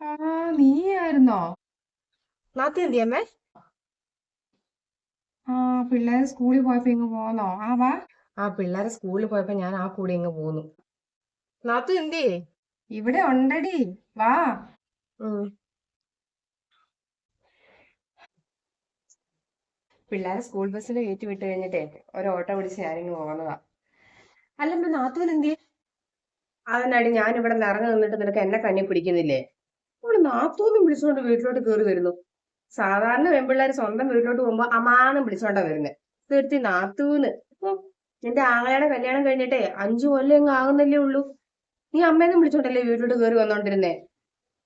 ആ നീയായിരുന്നോ? നാത്തി എന്തിയമ്മേ ആ പിള്ളേര് സ്കൂളിൽ പോയപ്പോ ഇങ്ങ് പോന്നോ? ആ വാ. ആ പിള്ളേരെ സ്കൂളിൽ പോയപ്പോ ഞാൻ ആ കൂടെ ഇങ്ങ് പോന്നു. നാത്തു എന്തി ഇവിടെ ഉണ്ടടി. വാ. പിള്ളേരെ സ്കൂൾ ബസ്സിൽ കയറ്റി വിട്ട് കഴിഞ്ഞിട്ടേ ഒരു ഓട്ടോ പിടിച്ച് ഞാനിങ്ങ് പോന്നതാ. അല്ലമ്മ നാത്തൂൻ എന്തിയെ? അതിനാടി ഞാൻ ഇവിടെ നിറഞ്ഞു നിന്നിട്ട് നിനക്ക് എന്നെ കണ്ണി പിടിക്കുന്നില്ലേ? ഇവിടെ നാത്തൂന്നും വിളിച്ചുകൊണ്ട് വീട്ടിലോട്ട് കയറി വരുന്നു. സാധാരണ പെൺപിള്ളേർ സ്വന്തം വീട്ടിലോട്ട് പോകുമ്പോ അമാനം വിളിച്ചോണ്ടാ വരുന്നത് തീർത്തി നാത്തൂന്ന് എന്റെ ആങ്ങളയുടെ കല്യാണം കഴിഞ്ഞിട്ടേ അഞ്ചു കൊല്ലം എങ്ങ് ആകുന്നല്ലേ ഉള്ളൂ. നീ അമ്മേന്നും വിളിച്ചോണ്ടല്ലേ വീട്ടിലോട്ട് കയറി വന്നോണ്ടിരുന്നേ?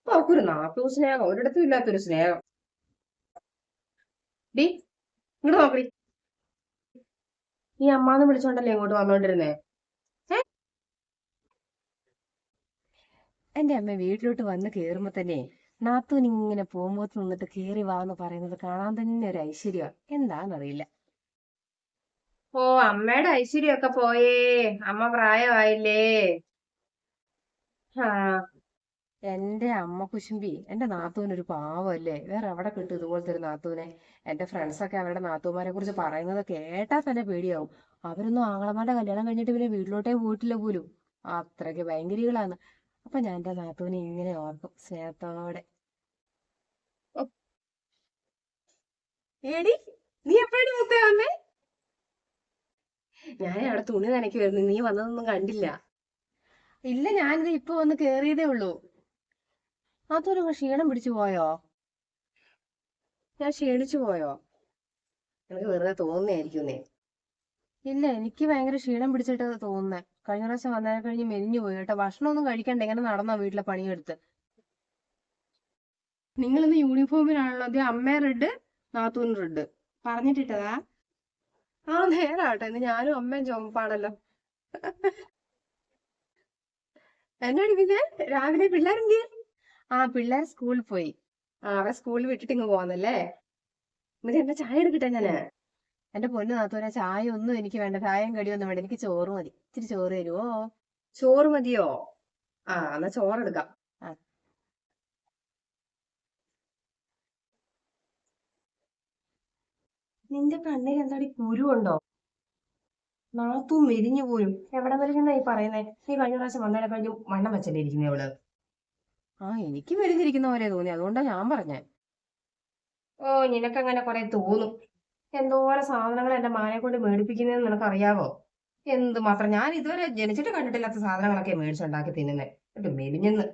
അപ്പൊ അവക്കൊരു നാത്തൂ സ്നേഹം ഒരിടത്തും ഇല്ലാത്തൊരു സ്നേഹം. ഡി ഇങ്ങോട്ട് നോക്കടി നീ അമ്മാന്ന് വിളിച്ചോണ്ടല്ലേ ഇങ്ങോട്ട് വന്നോണ്ടിരുന്നേ? എന്റെ അമ്മ വീട്ടിലോട്ട് വന്ന് കേറുമ്പോ തന്നെ നാത്തൂൻ ഇങ്ങനെ പോകുമ്പോ നിന്നിട്ട് കേറി വാ എന്ന് പറയുന്നത് കാണാൻ തന്നെ ഒരു ഐശ്വര്യമാണ് എന്താന്നറിയില്ല. ഓ അമ്മയുടെ ഐശ്വര്യമൊക്കെ പോയേ. അമ്മ പ്രായമായില്ലേ? ആ. എന്റെ അമ്മ കുശുമ്പി എന്റെ നാത്തൂൻ ഒരു പാവല്ലേ? വേറെ എവിടെ കിട്ടും ഇതുപോലത്തെ ഒരു നാത്തൂനെ. എന്റെ ഫ്രണ്ട്സൊക്കെ അവരുടെ നാത്തൂമാരെ കുറിച്ച് പറയുന്നത് കേട്ടാ തന്നെ പേടിയാവും. അവരൊന്നും ആങ്ങളമാരുടെ കല്യാണം കഴിഞ്ഞിട്ട് പിന്നെ വീട്ടിലോട്ടേ പോയിട്ടില്ല പോലും. അത്രയ്ക്ക് ഭയങ്കരികളാണ് അപ്പൊ ഞാൻ എന്റെ നാത്തൂനെ ഇങ്ങനെ ഓർക്കും സ്നേഹത്തോടെ. ഏടി നീ എപ്പോഴും മുത്തേ വന്നേ? ഞാൻ അവിടെ തുണി നനയ്ക്കുമായിരുന്നു നീ വന്നതൊന്നും കണ്ടില്ല. ഇല്ല ഞാനിത് ഇപ്പൊ വന്ന് കേറിയതേ ഉള്ളൂ. അതൊരു ക്ഷീണം പിടിച്ചു പോയോ? ഞാൻ ക്ഷീണിച്ചു പോയോ? എനിക്ക് വെറുതെ തോന്നുന്നേ ഇല്ല എനിക്ക് ഭയങ്കര ക്ഷീണം പിടിച്ചിട്ട് തോന്നുന്നേ. കഴിഞ്ഞ പ്രാവശ്യം വന്നതിനെ കഴിഞ്ഞ് മെലിഞ്ഞു പോയി കേട്ടോ. ഭക്ഷണമൊന്നും കഴിക്കണ്ട. ഇങ്ങനെ നടന്നാ വീട്ടിലെ പണിയെടുത്ത്? നിങ്ങളിന്ന് യൂണിഫോമിലാണല്ലോ അത് അമ്മ റെഡ് നാത്തൂൻ റെഡ്. പറഞ്ഞിട്ടിട്ടതാ? ആ നേരാട്ടെ. ഇന്ന് ഞാനും അമ്മയും ചുമപ്പാണല്ലോ എന്നാടി പിന്നെ രാവിലെ പിള്ളേരെന്തി ആ പിള്ളേർ സ്കൂളിൽ പോയി. ആ അവ സ്കൂളിൽ വിട്ടിട്ട് ഇങ്ങ് പോന്നല്ലേ എന്നിട്ട് എന്റെ ചായ എടുക്കട്ടെ ഞാൻ. എന്റെ പൊന്നു നാത്തൂനെ ചായ ഒന്നും എനിക്ക് വേണ്ട. ചായയും കടിയൊന്നും വേണ്ട. എനിക്ക് ചോറ് മതി. ഇച്ചിരി ചോറ് തരുവോ? ചോറ് മതിയോ? ആ എന്നാ ചോറെടുക്കാം. നിന്റെ കണ്ണിൽ എന്താടി കുരുണ്ടോ നാത്തും മെരിഞ്ഞു പോലും എവിടെ മെലിഞ്ഞെന്നാ ഈ പറയുന്നേ? നീ കഴിഞ്ഞ പ്രാവശ്യം വന്നേടെ കഴിഞ്ഞു വണ്ണം വെച്ചല്ലേ ഇരിക്കുന്നേ അവൾ ആ എനിക്ക് മെരിഞ്ഞിരിക്കുന്ന പോലെ തോന്നി. അതുകൊണ്ടാ ഞാൻ പറഞ്ഞേ. ഓ നിനക്കങ്ങനെ കുറെ തോന്നും. എന്തോരം സാധനങ്ങൾ എന്റെ മാനെ കൊണ്ട് മേടിപ്പിക്കുന്നതെന്ന് നിനക്കറിയാവോ? എന്ത് മാത്രം? ഞാൻ ഇതുവരെ ജനിച്ചിട്ട് കണ്ടിട്ടില്ലാത്ത സാധനങ്ങളൊക്കെ മേടിച്ചുണ്ടാക്കി തിന്നുന്നേ. എന്നിട്ട് മെലിഞ്ഞെന്ന്.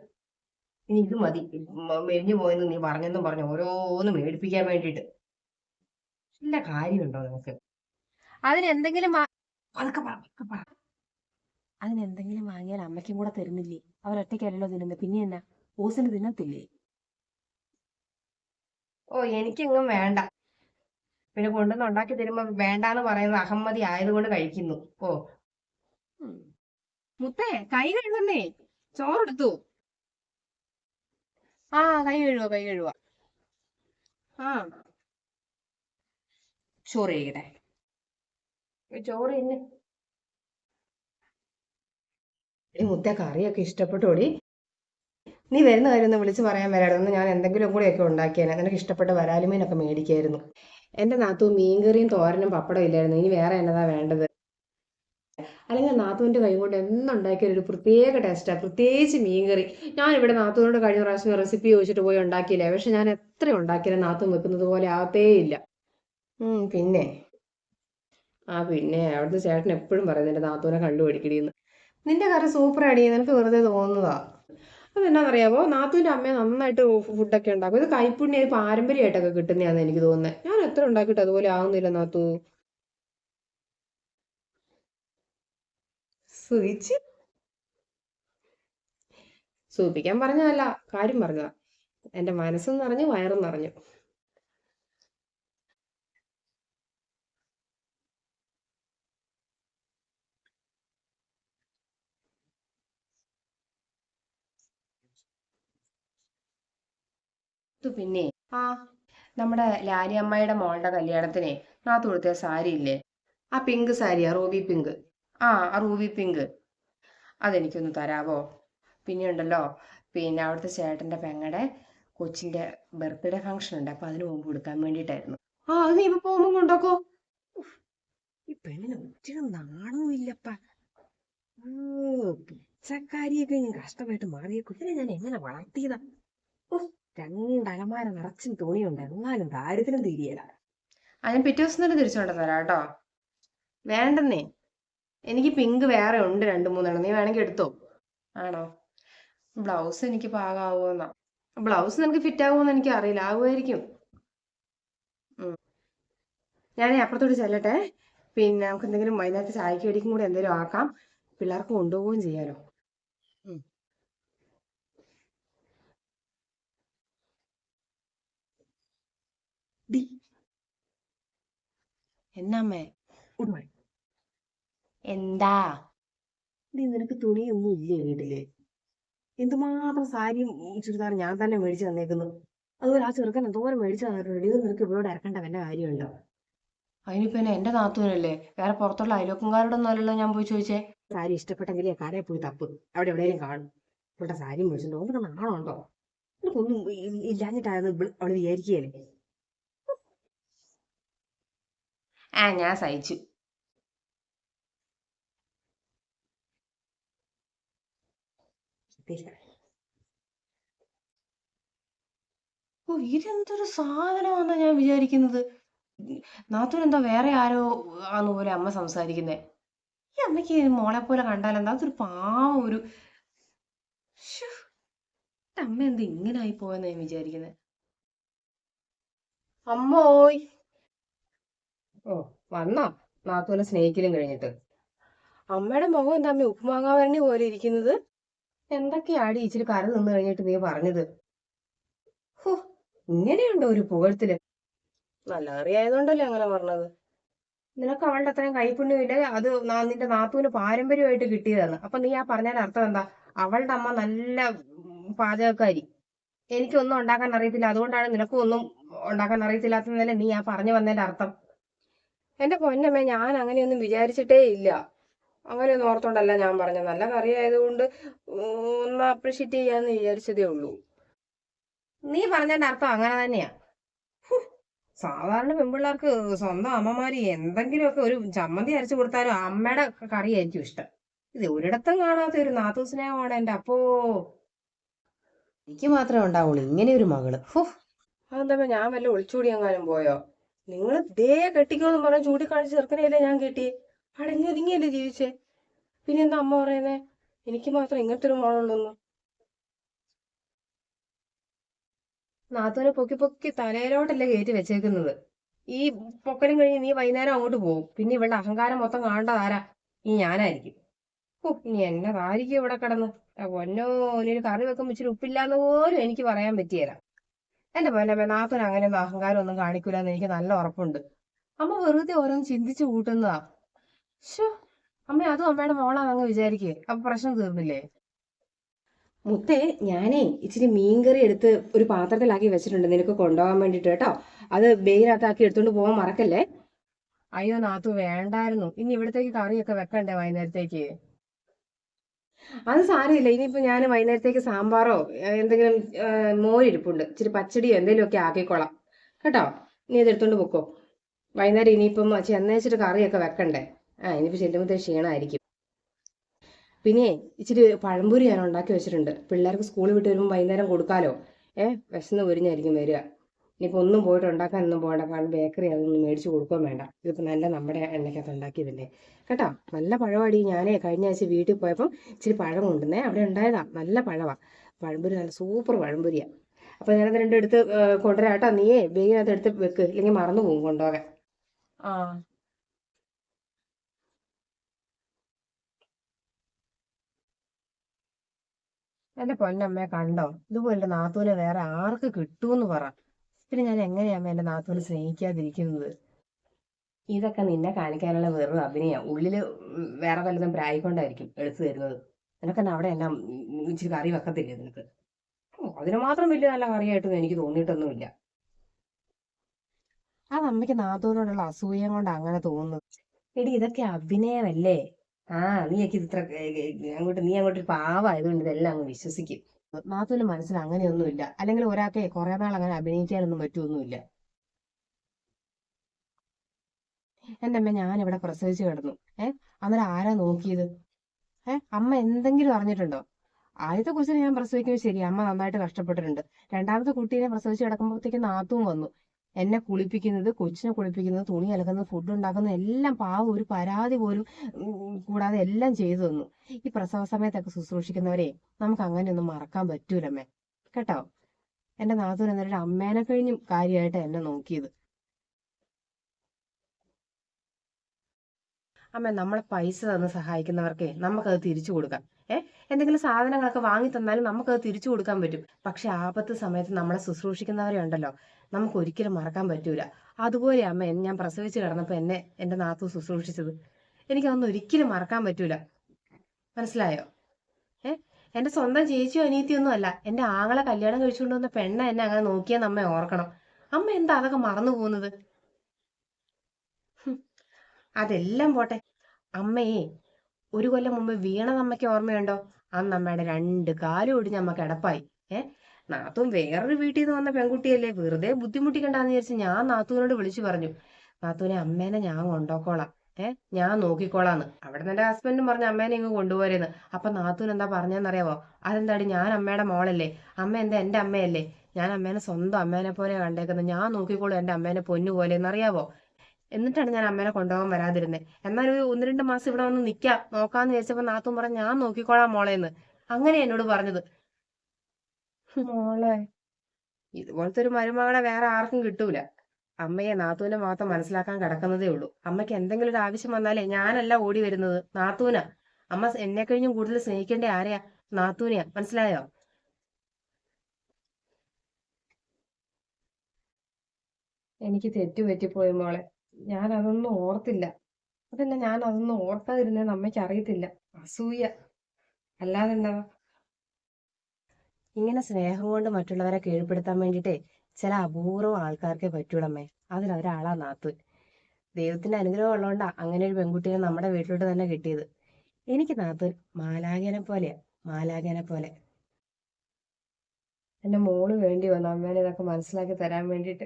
ഇനി ഇത് മതി. മെലിഞ്ഞു പോയെന്ന് നീ പറഞ്ഞെന്നും പറഞ്ഞു ഓരോന്ന് മേടിപ്പിക്കാൻ വേണ്ടിയിട്ട്. ഇല്ല കാര്യമുണ്ടോ നിനക്ക്? അതിനെന്തെങ്കിലും എന്തെങ്കിലും വാങ്ങിയാൽ അമ്മയ്ക്കും കൂടെ തരുന്നില്ലേ? അവരൊറ്റയ്ക്കല്ലല്ലോ തിന്നുന്നത് പിന്നെ എന്നാ? ഓസിന് തിന്നത്തില്ലേ? ഓ എനിക്കെങ്ങും വേണ്ട. പിന്നെ കൊണ്ടുവന്ന് ഉണ്ടാക്കി തരുമ്പോ വേണ്ടാന്ന് പറയുന്നത് അഹമ്മതി ആയതുകൊണ്ട് കഴിക്കുന്നു. ഓ. മുത്തേ കൈ കഴുകുന്നേ. ചോറെടുത്തു. ആ കൈ കഴുകുക കൈ കഴുകുക. ആ. ചോറ് കഴിക്കട്ടെ. ചോറ് ഇന്ന്. ഈ മുത്ത കറിയൊക്കെ ഇഷ്ടപ്പെട്ടോടി നീ വരുന്ന കാര്യം ഒന്ന് വിളിച്ച് പറയാൻ വരായിരുന്നു ഞാൻ എന്തെങ്കിലും കൂടെയൊക്കെ ഉണ്ടാക്കിയേനെ. നിനക്ക് ഇഷ്ടപ്പെട്ട വരാലുമീനൊക്കെ മേടിക്കായിരുന്നു. എന്റെ നാത്തു മീൻകറിയും തോരനും പപ്പടം ഇല്ലായിരുന്നു. ഇനി വേറെ എന്നതാ വേണ്ടത്? അല്ലെങ്കിൽ നാത്തുവിന്റെ കൈ കൊണ്ട് എന്നുണ്ടാക്കിയ ഒരു പ്രത്യേക ടേസ്റ്റാ പ്രത്യേകിച്ച് മീൻകറി. ഞാൻ ഇവിടെ നാത്തുവിനോട് കഴിഞ്ഞ പ്രാവശ്യം റെസിപ്പി ചോദിച്ചിട്ട് പോയി ഉണ്ടാക്കിയില്ല? പക്ഷെ ഞാൻ എത്ര ഉണ്ടാക്കിയാലും നാത്തും വെക്കുന്നത് പോലെ ആവത്തേ ഇല്ല. ഉം പിന്നെ? ആ പിന്നെ അവിടുത്തെ ചേട്ടൻ എപ്പോഴും പറയും നാത്തുവിനെ കണ്ടുപിടിക്കടിയെന്ന് നിന്റെ കറി സൂപ്പർ അടി നിനക്ക് വെറുതെ തോന്നുന്നതാ. അതെന്നാന്നറിയാവോ? നാത്തൂന്റെ അമ്മ നന്നായിട്ട് ഫുഡൊക്കെ ഉണ്ടാക്കും. ഇത് കൈപ്പുണ്യ പാരമ്പര്യമായിട്ടൊക്കെ കിട്ടുന്നതാന്ന് എനിക്ക് തോന്നുന്നത് ഞാൻ എത്ര ഉണ്ടാക്കിയിട്ട് അതുപോലെ ആവുന്നില്ല നാത്തു. സുഖിച്ച് സൂപ്പിക്കാൻ പറഞ്ഞതല്ല കാര്യം പറഞ്ഞതാ. എന്റെ മനസ്സെന്ന് നിറഞ്ഞു വയറും നിറഞ്ഞു. പിന്നെ ആ. നമ്മുടെ ലാലി അമ്മയുടെ മോളുടെ കല്യാണത്തിനെ നാത്തു കൊടുത്ത സാരി ഇല്ലേ? ആ പിങ്ക് സാരിയാ റൂബി പിങ്ക് ആ ആ റൂബി പിങ്ക് അതെനിക്കൊന്ന് തരാവോ? പിന്നെ ഉണ്ടല്ലോ പിന്നെ അവിടുത്തെ ചേട്ടന്റെ പെങ്ങടെ കൊച്ചിന്റെ ബർത്ത്ഡേ ഫംഗ്ഷൻ ഉണ്ട്. അപ്പൊ അതിന് മുമ്പ് കൊടുക്കാൻ വേണ്ടിയിട്ടായിരുന്നു. ആ അത് നീ ഇപ്പൊ പോകുമ്പോ കൊണ്ടോക്കോ ഈ പെണ്ണിന് ഒത്തിരി നാണവും ഇല്ലപ്പ പിച്ചക്കാരിയൊക്കെ ഞാൻ കഷ്ടമായിട്ട് മാറിയ കുട്ടിനെ ഞാൻ എങ്ങനെ വളർത്തിയതാ? ഉഫ്, രണ്ടലമാര നിറച്ചും തുണിയുണ്ട്. എന്നാലും ദാരിദ്ര്യം തീരിയല. അതിന് പിറ്റേ ദിവസം തന്നെ തിരിച്ചുകൊണ്ട് തരാം കേട്ടോ. വേണ്ടെന്നേ. എനിക്ക് പിങ്ക് വേറെ ഉണ്ട് രണ്ട് മൂന്നെണ്ണം. നീ വേണമെങ്കിൽ എടുത്തോ. ആണോ? ബ്ലൗസ് എനിക്ക് പാകാവോന്നാ. ബ്ലൗസ് നിനക്ക് ഫിറ്റ് ആകുമോന്ന് എനിക്ക് അറിയില്ല. ആകുമായിരിക്കും ഞാൻ അപ്പുറത്തോട്ട് ചെല്ലട്ടെ. പിന്നെ നമുക്ക് എന്തെങ്കിലും വൈകുന്നേരത്തെ ചായക്ക് വേടിക്കും കൂടെ എന്തെങ്കിലും ആക്കാം. പിള്ളേർക്ക് കൊണ്ടുപോവുകയും ചെയ്യാലോ. എന്നമ്മേ എന്താ? നീ നിനക്ക് തുണിയൊന്നും ഇല്ലേ വീട്ടിൽ? എന്തുമാത്രം സാരിയും ചുരിദാറും ഞാൻ തന്നെ മേടിച്ചു തന്നേക്കുന്നു. അതുപോലെ ആ ചെറുക്കൻ എന്തോരം മേടിച്ചു തന്നിട്ടുണ്ട്. ഇത് നിനക്ക് ഇവിടെ ഇറക്കേണ്ട വല്ല കാര്യമുണ്ടോ? അതിനിപ്പോ എന്നെ എന്റെ നാത്തൂനല്ലേ? വേറെ പുറത്തുള്ള അയലോക്കംകാരോടൊന്നും അല്ലല്ലോ ഞാൻ പോയി ചോദിച്ചേ. സാരി ഇഷ്ടപ്പെട്ടെങ്കിലേ കടയിൽ പോയി തപ്പ്. അവിടെ എവിടെയെങ്കിലും കാണും. ഇവിടെ സാരി മേടിച്ചിട്ടുണ്ടോ നാണമുണ്ടോ? നിനക്കൊന്നും ഇല്ലാഞ്ഞിട്ടായിരുന്നു അവൾ വിചാരിക്കുകയല്ലേ? ആ ഞാൻ സഹിച്ചു. ഓ ഇതെന്തൊരു സാധനമാണെന്നാ ഞാൻ വിചാരിക്കുന്നത്. നാത്തൂർ എന്താ വേറെ ആരോ ആന്ന് പോലെ അമ്മ സംസാരിക്കുന്നേ. ഈ അമ്മയ്ക്ക് മോളെ പോലെ കണ്ടാലെന്താ അതൊരു പാവം ഒരു അമ്മ എന്താ ഇങ്ങനെ ആയി പോയെന്നാ ഞാൻ വിചാരിക്കുന്നത് അമ്മോയ് ഓ വന്നോ. നാത്തൂനെ സ്നേഹിക്കലും കഴിഞ്ഞിട്ട്. അമ്മയുടെ മുഖം എന്താ അമ്മ? ഉപ്പുമാങ്ങാവരണി പോലെ ഇരിക്കുന്നത്. എന്തൊക്കെയാടി ഇച്ചിരി കര നിന്ന് കഴിഞ്ഞിട്ട് നീ പറഞ്ഞത്? ഹോ ഇങ്ങനെയുണ്ടോ ഒരു പുകഴ്ത്തിൽ? നല്ല അറിയായതുകൊണ്ടല്ലേ അങ്ങനെ പറഞ്ഞത്. നിനക്ക് അവളുടെ അത്രയും കൈപ്പുണ്യമില്ല അത് നിന്റെ നാത്തൂന് പാരമ്പര്യമായിട്ട് കിട്ടിയതാണ്. അപ്പൊ നീ ആ പറഞ്ഞാൽ അർത്ഥം എന്താ? അവളുടെ അമ്മ നല്ല പാചകക്കാരി. എനിക്കൊന്നും ഉണ്ടാക്കാൻ അറിയത്തില്ല. അതുകൊണ്ടാണ് നിനക്കും ഒന്നും ഉണ്ടാക്കാൻ അറിയത്തില്ലാത്തതല്ലേ നീ ആ പറഞ്ഞു വന്നതിന്റെ അർത്ഥം. എന്റെ പൊന്നമ്മ ഞാൻ അങ്ങനെയൊന്നും വിചാരിച്ചിട്ടേ ഇല്ല. അങ്ങനെയൊന്നും ഓർത്തോണ്ടല്ല ഞാൻ പറഞ്ഞത്. നല്ല കറി ആയതുകൊണ്ട് ഒന്ന് അപ്രീഷിയേറ്റ് ചെയ്യാന്ന് വിചാരിച്ചതേ ഉള്ളൂ. നീ പറഞ്ഞതിന്റെ അർത്ഥം അങ്ങനെ തന്നെയാ. സാധാരണ പെൺപിള്ളേർക്ക് സ്വന്തം അമ്മമാര് എന്തെങ്കിലുമൊക്കെ ഒരു ചമ്മന്തി അരച്ചു കൊടുത്താലും അമ്മയുടെ കറിയായിരിക്കും ഇഷ്ടം. ഇത് ഒരിടത്തും കാണാത്ത ഒരു നാത്തു സ്നേഹമാണ് എന്റെ അപ്പോ. എനിക്ക് മാത്രമേ ഉണ്ടാവുള്ളൂ. ഇങ്ങനെ ഒരു മകൾ. ഹോ. അതെന്താ ഞാൻ വല്ല ഒളിച്ചോടി എങ്ങാനും പോയോ? നിങ്ങൾ ദേ കെട്ടിക്കോന്ന് പറഞ്ഞ ചൂണ്ടിക്കാണിച്ച് ചെറുക്കനെയല്ലേ ഞാൻ കെട്ടി അടങ്ങിയൊതുങ്ങിയല്ലേ ജീവിച്ചേ? പിന്നെ എന്താ അമ്മ പറയുന്നേ? എനിക്ക് മാത്രം ഇങ്ങനത്തെ ഒരു മോളുള്ളൂ നാത്തൂനെ പൊക്കി പൊക്കി തലയിലോട്ടല്ലേ കയറ്റി വെച്ചേക്കുന്നത്. ഈ പൊക്കലും കഴിഞ്ഞ് നീ വൈകുന്നേരം അങ്ങോട്ട് പോകും. പിന്നെ ഇവളുടെ അഹങ്കാരം മൊത്തം കാണേണ്ടതാരാ ഈ ഞാനായിരിക്കും. ഓ ഇനി എന്നതായിരിക്കും ഇവിടെ കിടന്ന്? ഒന്നോ ഇനി ഒരു കറി വെക്കുമ്പോൾ ഇച്ചിരി ഉപ്പില്ലാന്ന് പോലും എനിക്ക് പറയാൻ പറ്റിയല്ല എന്റെ പോലെ അങ്ങനെ അങ്ങനെയൊന്നും അഹങ്കാരം ഒന്നും കാണിക്കൂല എന്ന് എനിക്ക് നല്ല ഉറപ്പുണ്ട്. അമ്മ വെറുതെ ഓരോന്ന് ചിന്തിച്ചു കൂട്ടുന്നതാ. അമ്മ അതും അമ്മയുടെ മോളാണെന്ന് വിചാരിക്കേ. അപ്പൊ പ്രശ്നം തീർന്നില്ലേ? മുത്തേ ഞാനേ ഇച്ചിരി മീൻകറി എടുത്ത് ഒരു പാത്രത്തിലാക്കി വെച്ചിട്ടുണ്ട്. നിനക്ക് കൊണ്ടുപോകാൻ വേണ്ടിട്ട് കേട്ടോ. അത് ബേഗിനകത്താക്കി എടുത്തോണ്ട് പോവാൻ മറക്കല്ലേ? അയ്യോ നാത്തു വേണ്ടായിരുന്നു. ഇനി ഇവിടത്തേക്ക് കറിയൊക്കെ വെക്കണ്ടേ വൈകുന്നേരത്തേക്ക്? അത് സാരമില്ല. ഇനിയിപ്പോ ഞാൻ വൈകുന്നേരത്തേക്ക് സാമ്പാറോ എന്തെങ്കിലും മോരിരിപ്പുണ്ട്. ഇച്ചിരി പച്ചടിയോ എന്തെങ്കിലുമൊക്കെ ആക്കിക്കോളാം. കേട്ടോ? നീ ഇത് എടുത്തോണ്ട് പൊക്കോ. വൈകുന്നേരം ഇനിയിപ്പം ചെന്നേച്ചിട്ട് കറിയൊക്കെ വെക്കണ്ടേ? ആ ഇനിയിപ്പോ ചെല്ലുമ്പോഴത്തേക്ക് ക്ഷീണമായിരിക്കും. പിന്നെ ഇച്ചിരി പഴംപൊരി ഞാൻ ഉണ്ടാക്കി വെച്ചിട്ടുണ്ട്. പിള്ളേർക്ക് സ്കൂളിൽ വിട്ട് വരുമ്പോൾ വൈകുന്നേരം കൊടുക്കാലോ. ഏഹ് വിശന്ന് പൊരിഞ്ഞായിരിക്കും വരിക. ഇനിയിപ്പോൾ ഒന്നും പോയിട്ട് ഉണ്ടാക്കാനൊന്നും പോകണ്ട. കാരണം ബേക്കറി അതൊന്നും മേടിച്ച് കൊടുക്കുകയും വേണ്ട. ഇതിപ്പോൾ നല്ല നമ്മുടെ എണ്ണയ്ക്കകത്ത് ഉണ്ടാക്കിയതല്ലേ കേട്ടോ? നല്ല പഴമാടി ഞാനേ കഴിഞ്ഞ ആഴ്ച വീട്ടിൽ പോയപ്പം ഇച്ചിരി പഴം കൊണ്ടുവന്നേ. അവിടെ ഉണ്ടായതാ. നല്ല പഴമാണ് പഴംപൊരി നല്ല സൂപ്പർ പഴംപൊരിയാണ് അപ്പോൾ ഞാനത് രണ്ടും എടുത്ത് കൊണ്ടുവരാട്ടോ നീയേ ബേഗിനകത്ത് എടുത്ത് വെക്ക്. ഇല്ലെങ്കിൽ മറന്നു പോകും കൊണ്ടുപോകാൻ. ആ. എന്റെ പൊന്നമ്മയെ കണ്ടോ? ഇതുപോലെ നാത്തൂനെ വേറെ ആർക്ക് കിട്ടൂന്ന് പറ. പിന്നെ ഞാൻ എങ്ങനെയാ എന്റെ നാത്തൂനെ സ്നേഹിക്കാതിരിക്കുന്നത്? ഇതൊക്കെ നിന്നെ കാണിക്കാനുള്ള വെറും അഭിനയം. ഉള്ളിൽ വേറെ വല്ലതും പ്രായിക്കൊണ്ടായിരിക്കും എടുത്തു തരുന്നത്. നിനക്കെന്നെ അവിടെ എല്ലാം ഇച്ചിരി കറി വെക്കത്തില്ലേ നിനക്ക്? ഓ, അതിന് മാത്രം വലിയ നല്ല കറിയായിട്ടൊന്നും എനിക്ക് തോന്നിയിട്ടൊന്നുമില്ല. ആ അമ്മയ്ക്ക് നാത്തൂനോടുള്ള അസൂയം കൊണ്ട് അങ്ങനെ തോന്നുന്നു എടി ഇതൊക്കെ അഭിനയമല്ലേ? ആ നീയൊക്കെ ഇത് ഇത്ര അങ്ങോട്ട് നീ അങ്ങോട്ട് ഒരു പാവായതുകൊണ്ട് ഇതെല്ലാം അങ്ങ് വിശ്വസിക്കും. നാത്തൂന്റെ മനസ്സിൽ അങ്ങനെയൊന്നുമില്ല. അല്ലെങ്കിൽ ഒരാൾക്ക് കുറെ നാൾ അങ്ങനെ അഭിനയിക്കാനൊന്നും പറ്റുമൊന്നുമില്ല എന്റെ അമ്മ ഞാൻ ഇവിടെ പ്രസവിച്ച് കിടന്നു. ഏ? അന്നേരം ആരാ നോക്കിയത്? ഏ? അമ്മ എന്തെങ്കിലും അറിഞ്ഞിട്ടുണ്ടോ? ആദ്യത്തെ കുഞ്ഞിനെ ഞാൻ പ്രസവിക്കുന്നത് ശരി അമ്മ നന്നായിട്ട് കഷ്ടപ്പെട്ടിട്ടുണ്ട്. രണ്ടാമത്തെ കുട്ടീനെ പ്രസവിച്ച് കിടക്കുമ്പോഴത്തേക്ക് നാത്തും വന്നു. എന്നെ കുളിപ്പിക്കുന്നത് കൊച്ചിനെ കുളിപ്പിക്കുന്നത് തുണി അലക്കുന്നത് ഫുഡ് ഉണ്ടാക്കുന്നത് എല്ലാം പാവം ഒരു പരാതി പോലും കൂടാതെ എല്ലാം ചെയ്തു തന്നു. ഈ പ്രസവ സമയത്തൊക്കെ ശുശ്രൂഷിക്കുന്നവരെ നമുക്ക് അങ്ങനെയൊന്നും മറക്കാൻ പറ്റൂലമ്മേ. കേട്ടോ? എന്റെ നാത്തൂൻ എന്നൊരു അമ്മേനെ കഴിഞ്ഞും കാര്യമായിട്ട് എന്നെ നോക്കിയത്. അമ്മ നമ്മളെ പൈസ തന്ന് സഹായിക്കുന്നവർക്ക് നമുക്കത് തിരിച്ചു കൊടുക്കാം. ഏഹ് എന്തെങ്കിലും സാധനങ്ങളൊക്കെ വാങ്ങി തന്നാലും നമുക്കത് തിരിച്ചു കൊടുക്കാൻ പറ്റും. പക്ഷെ ആപത്ത് സമയത്ത് നമ്മളെ ശുശ്രൂഷിക്കുന്നവരെ ഉണ്ടല്ലോ. നമുക്ക് ഒരിക്കലും മറക്കാൻ പറ്റൂല. അതുപോലെ അമ്മ ഞാൻ പ്രസവിച്ച് കിടന്നപ്പോൾ എന്നെ എന്റെ നാത്തു ശുശ്രൂഷിച്ചത്. എനിക്കതൊന്നും ഒരിക്കലും മറക്കാൻ പറ്റൂല. മനസ്സിലായോ? ഏ? എന്റെ സ്വന്തം ചേച്ചിയോ അനിയത്തിയൊന്നും അല്ല. എന്റെ ആങ്ങളെ കല്യാണം കഴിച്ചുകൊണ്ട് വന്ന പെണ്ണ എന്നെ അങ്ങനെ നോക്കിയാൽ നമ്മെ ഓർക്കണം. അമ്മ എന്താ അതൊക്കെ മറന്നു പോകുന്നത്? അതെല്ലാം പോട്ടെ. അമ്മയെ ഒരു കൊല്ലം മുമ്പ് വീണ അമ്മയ്ക്ക് ഓർമ്മയുണ്ടോ? അന്ന് അമ്മയുടെ രണ്ട് കാലും ഓടി അമ്മ കിടപ്പായി. ഏഹ് നാത്തും വേറൊരു വീട്ടിൽ നിന്ന് വന്ന പെൺകുട്ടിയല്ലേ? വെറുതെ ബുദ്ധിമുട്ടിക്കണ്ടെന്ന് വിചാരിച്ച് ഞാൻ നാത്തൂനോട് വിളിച്ചു പറഞ്ഞു. നാത്തൂനെ അമ്മേനെ ഞാൻ കൊണ്ടോക്കോളാം. ഏഹ് ഞാൻ നോക്കിക്കോളാന്ന്. അവിടെ നിന്ന് എന്റെ ഹസ്ബൻഡും പറഞ്ഞു അമ്മേനെ ഇങ്ങ് കൊണ്ടുപോരെന്ന്. അപ്പൊ നാത്തൂൻ എന്താ പറഞ്ഞെന്നറിയാവോ? അതെന്താടി ഞാൻ അമ്മയുടെ മോളല്ലേ? അമ്മ എന്താ എന്റെ അമ്മയല്ലേ? ഞാൻ അമ്മേനെ സ്വന്തം അമ്മേനെ പോലെ കണ്ടേക്കുന്നത്. ഞാൻ നോക്കിക്കോളും എന്റെ അമ്മേനെ പൊന്നു പോലെ എന്നറിയാവോ എന്നിട്ടാണ് ഞാൻ അമ്മേനെ കൊണ്ടുപോകാൻ വരാതിരുന്നത് എന്നാൽ ഒരു ഒന്ന് രണ്ട് മാസം ഇവിടെ വന്ന് നിൽക്കാ നോക്കാന്ന് ചോദിച്ചപ്പോ നാത്തും പറഞ്ഞു ഞാൻ നോക്കിക്കോളാം മോളേന്ന്. അങ്ങനെ എന്നോട് പറഞ്ഞത്. മോളെ. ഇതുപോലത്തെ ഒരു മരുമകളെ വേറെ ആർക്കും കിട്ടൂല. അമ്മയെ നാത്തൂനെ മാത്രം മനസ്സിലാക്കാൻ കിടക്കുന്നതേ ഉള്ളൂ. അമ്മയ്ക്ക് എന്തെങ്കിലും ഒരു ആവശ്യം വന്നാലേ ഞാനല്ല ഓടി വരുന്നത്. നാത്തൂനാ. അമ്മ എന്നെ കഴിഞ്ഞും കൂടുതൽ സ്നേഹിക്കേണ്ട ആരെയാ? നാത്തൂനെയാ. മനസ്സിലായോ? എനിക്ക് തെറ്റു പറ്റിപ്പോയി മോളെ. ഞാൻ അതൊന്നും ഓർത്തില്ല. അതല്ല ഞാൻ അതൊന്നും ഓർക്കാതിരുന്നെന്ന് അമ്മയ്ക്ക് അറിയത്തില്ല അസൂയ. അല്ലാതെ എന്താ ഇങ്ങനെ സ്നേഹം കൊണ്ട് മറ്റുള്ളവരെ കീഴ്പ്പെടുത്താൻ വേണ്ടിയിട്ടേ ചില അപൂർവം ആൾക്കാർക്കേ പറ്റൂടമ്മേ. അതിലൊരാളാ നാത്തു ദൈവത്തിന്റെ അനുഗ്രഹം ഉള്ളതുകൊണ്ടാ അങ്ങനെ ഒരു പെൺകുട്ടിയെ നമ്മുടെ വീട്ടിലോട്ട് തന്നെ കിട്ടിയത്. എനിക്ക് നാത്തൂൻ മാലാകനെ പോലെയാ. മാലാകനെ പോലെ. എന്റെ മോൾ വേണ്ടി വന്നു. അമ്മേനെ ഇതൊക്കെ മനസ്സിലാക്കി തരാൻ വേണ്ടിയിട്ട്.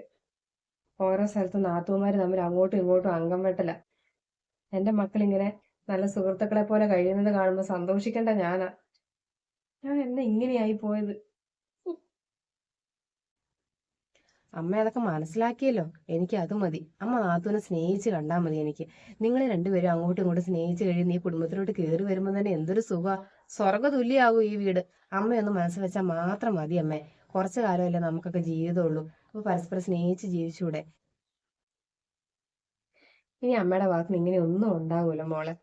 ഓരോ സ്ഥലത്ത് നാത്തുമാർ തമ്മിൽ അങ്ങോട്ടും ഇങ്ങോട്ടും അംഗം വെട്ടല. എന്റെ മക്കളിങ്ങനെ നല്ല സുഹൃത്തുക്കളെ പോലെ കഴിയുന്നത് കാണുമ്പോൾ സന്തോഷിക്കണ്ട ഞാനാ. ഞാൻ എന്നെ ഇങ്ങനെയായി പോയത്? അമ്മ അതൊക്കെ മനസ്സിലാക്കിയല്ലോ. എനിക്ക് അത് മതി. അമ്മ നാത്തൂനെ സ്നേഹിച്ച് കണ്ടാൽ മതി എനിക്ക്. നിങ്ങൾ രണ്ടുപേരും അങ്ങോട്ടും ഇങ്ങോട്ടും സ്നേഹിച്ച് കഴിയുന്ന ഈ കുടുംബത്തിലോട്ട് കയറി വരുമ്പോൾ തന്നെ എന്തൊരു സുഖ. സ്വർഗ തുല്യാവും ഈ വീട്. അമ്മയൊന്ന് മനസ്സ് വെച്ചാൽ മാത്രം മതി അമ്മേ. കുറച്ചു കാലമല്ലേ നമുക്കൊക്കെ ജീവിതമുള്ളൂ അപ്പൊ പരസ്പരം സ്നേഹിച്ച് ജീവിച്ചൂടെ? ഇനി അമ്മയുടെ ഭാഗത്ത് ഇങ്ങനെ ഒന്നും ഉണ്ടാവൂല മോളെ.